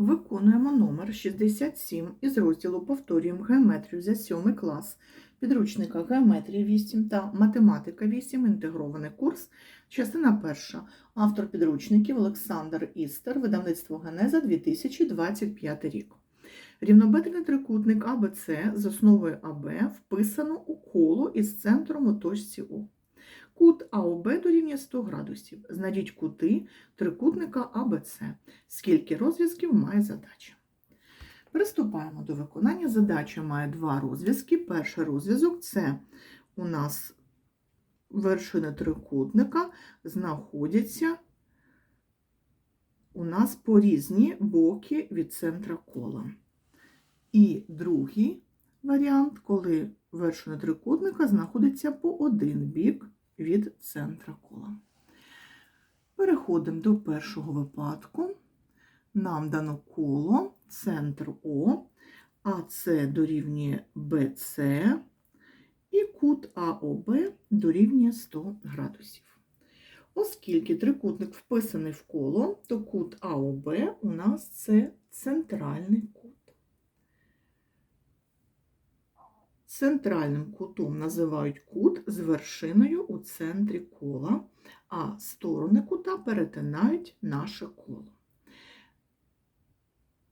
Виконуємо номер 67 із розділу Повторюємо геометрію за 7 клас підручника Геометрія 8 та Математика 8. Інтегрований курс. Частина перша. Автор підручників Олександр Істер. Видавництво Генеза 2025 рік. Рівнобедрений трикутник АБЦ з основою АБ вписано у коло із центром у точці О. Кут АОБ дорівнює 100 градусів. Знайдіть кути трикутника АБЦ. Скільки розв'язків має задача? Приступаємо до виконання. Задача має два розв'язки. Перший розв'язок це у нас вершини трикутника знаходяться у нас по різні боки від центра кола. І другий варіант, коли вершина трикутника знаходиться по один бік від центра кола. Переходимо до першого випадку. Нам дано коло, центр О, АС дорівнює БЦ і кут АОБ дорівнює 100 градусів. Оскільки трикутник вписаний в коло, то кут АОБ у нас це центральний кут. Центральним кутом називають кут з вершиною у центрі кола, а сторони кута перетинають наше коло.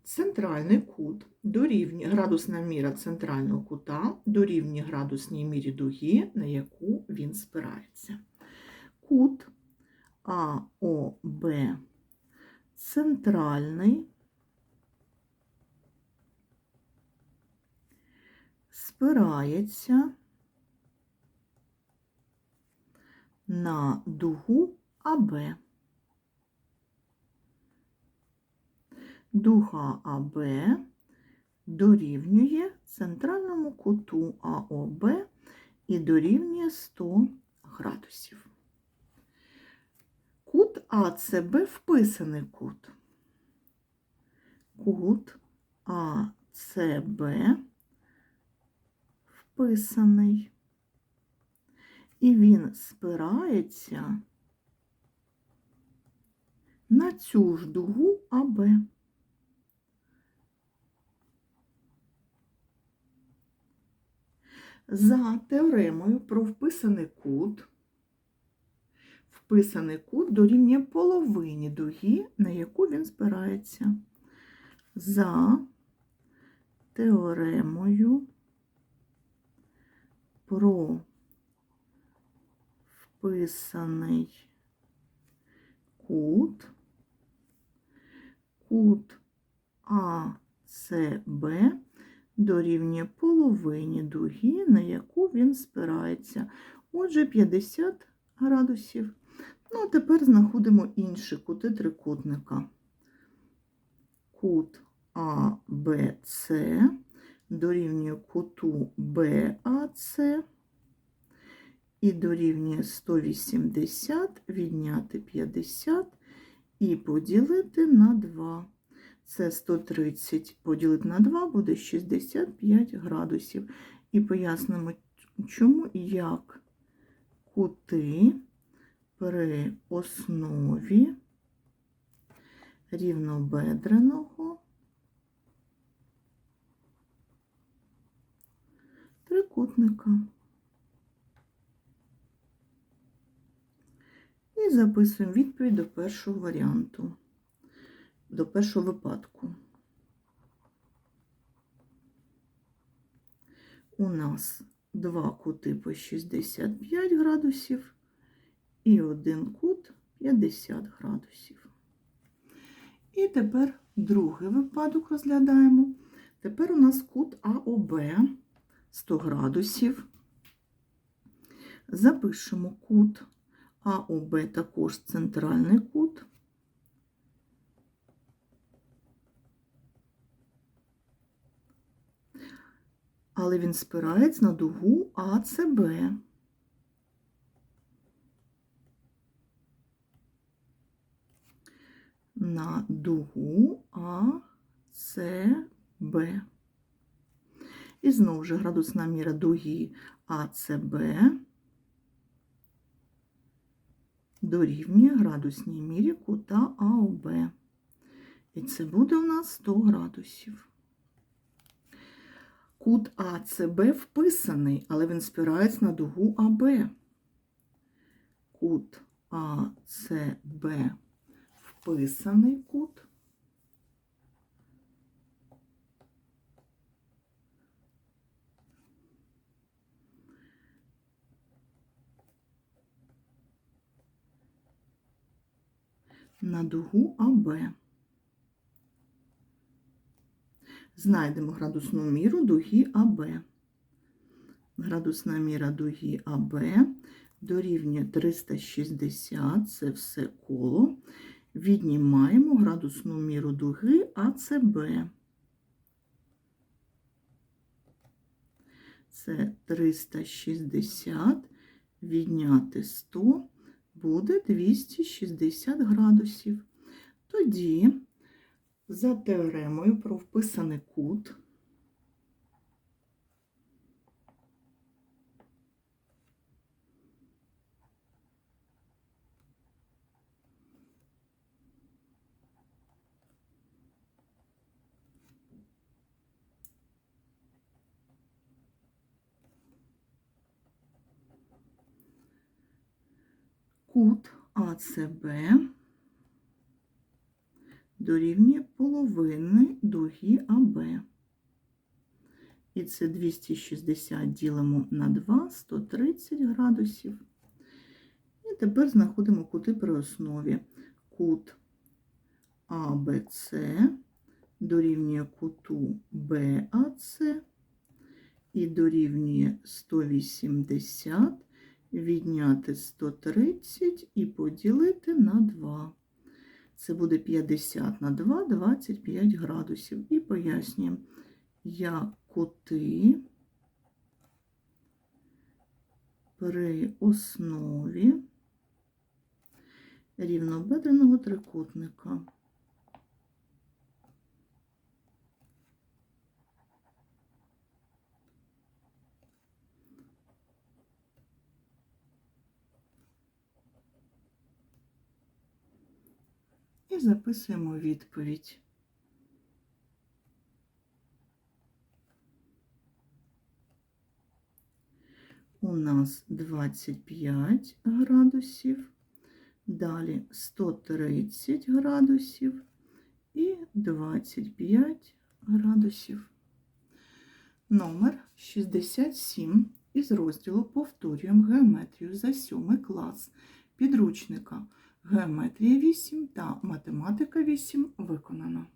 Центральний кут дорівнює градусна міра центрального кута дорівнює градусній мірі дуги, на яку він спирається. Кут АОБ центральний спирається на дугу АБ. Дуга АБ дорівнює центральному куту АОБ і дорівнює 100 градусів. Кут АЦБ вписаний кут. Кут АЦБ вписаний. І він спирається на цю ж дугу АБ. За теоремою про вписаний кут, вписаний кут дорівнює половині дуги, на яку він спирається. За теоремою про вписаний кут, кут АЦБ дорівнює половині дуги, на яку він спирається. Отже, 50 градусів. Ну, а тепер знаходимо інші кути трикутника. Кут АБЦ дорівнює куту БАЦ і дорівнює 180 відняти 50 і поділити на 2. Це 130 поділити на 2 буде 65 градусів. І пояснимо, чому як кути при основі рівнобедреного трикутника. І записуємо відповідь до першого варіанту, до першого випадку. У нас два кути по 65 градусів і один кут 50 градусів. І тепер другий випадок розглядаємо. Тепер у нас кут АОБ 100 градусів. Запишемо кут АОБ також центральний кут. Але він спирається на дугу АЦБ. На дугу АЦБ. І знову ж градусна міра дуги АЦБ дорівнює градусній мірі кута АОБ. І це буде у нас 100 градусів. Кут АЦБ вписаний, але він спирається на дугу АБ. Кут АЦБ вписаний кут. На дугу АБ. Знайдемо градусну міру дуги АБ. Градусна міра дуги АБ дорівнює 360, це все коло. Віднімаємо градусну міру дуги АЦБ. Це 360, відняти 100, буде 260 градусів. Тоді за теоремою про вписаний кут кут АЦБ дорівнює половини дуги АБ. І це 260 ділимо на 2, 130 градусів. І тепер знаходимо кути при основі. Кут АБЦ дорівнює куту БАЦ і дорівнює 180, відняти 130 і поділити на 2. Це буде 50 на 2, 25 градусів. І пояснюємо, як кути при основі рівнобедреного трикутника. І записуємо відповідь. У нас 25 градусів, далі 130 градусів і 25 градусів. Номер 67 із розділу Повторюємо геометрію за 7 клас підручника Геометрія 8 та математика 8 виконано.